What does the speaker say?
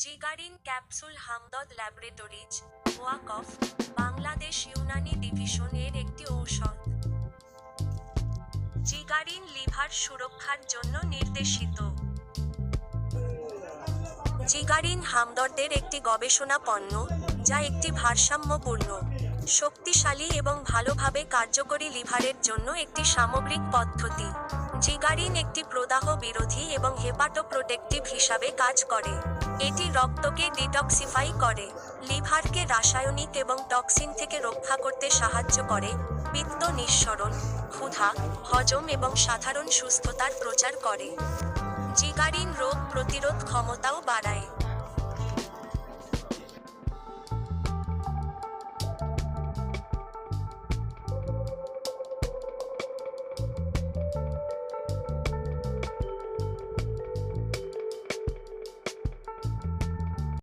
Jigrine capsule Hamdard laboratories, Waqf, Bangladesh Unani division এর একটি ঔষধ। জিগারিন লিভার সুরক্ষার জন্য নির্দেশিত। জিগারিন হামদর্দের একটি গবেষণা পণ্য, যা একটি ভারসাম্যপূর্ণ, শক্তিশালী এবং ভালোভাবে কার্যকরী লিভারের জন্য একটি সামগ্রিক পদ্ধতি। জিগারিন একটি প্রদাহ বিরোধী এবং হেপাটোপ্রোটেক্টিভ হিসাবে কাজ করে। এটি রক্তকে ডিটক্সিফাই করে, লিভারকে রাসায়নিক এবং টক্সিন থেকে রক্ষা করতে সাহায্য করে, পিত্ত নিঃসরণ, ক্ষুধা, হজম এবং সাধারণ সুস্থতার প্রচার করে। জিগারিন রোগ প্রতিরোধ ক্ষমতাও বাড়ায়।